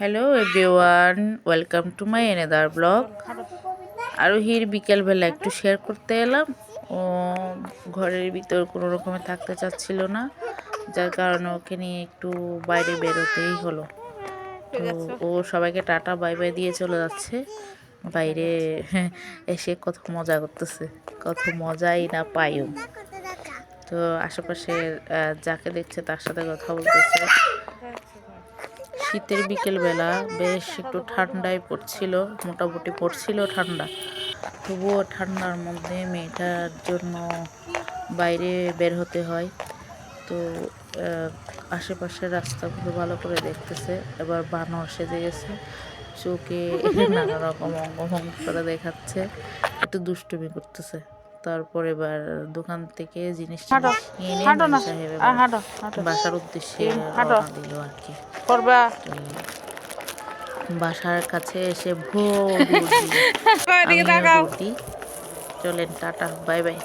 Hello everyone welcome to my another blog আরোহীর বিকেলবেলা একটু শেয়ার করতে এলাম। ও ঘরের ভিতর কোনো রকমে থাকতে চাচ্ছিল না যার কারণে ওকে নিয়ে একটু বাইরে বেরোতেই হলো। তো ও সবাইকে টাটা বাই বাই দিয়ে চলে যাচ্ছে। বাইরে এসে কত মজা করতেছে কত মজাই না পাইও তো আশেপাশে যাকে দেখছে তার সাথে কথা বলতেছে। শীতের বিকেলবেলা বেশ একটু ঠান্ডায় পড়ছিল মোটামুটি পড়ছিল ঠান্ডা। তবুও ঠান্ডার মধ্যে মেয়েটার জন্য বাইরে বের হতে হয়। তো আশেপাশের রাস্তাগুলো ভালো করে দেখতেছে এবার বানর সেজে গেছে চোখে নানা রকম অঙ্গভঙ্গ করে দেখাচ্ছে একটু দুষ্টুমি করতেছে। তারপর এবার দোকান থেকে জিনিস হাঁটো, কিনে হাঁটো না, মেম সাহেব আহ, এবার হাঁটো, হাঁটো। বাসার উদ্দেশ্যে। দিল আর কি। করবা? বাসার কাছে এসে ভোর। চলেন টাটা বাই বাই।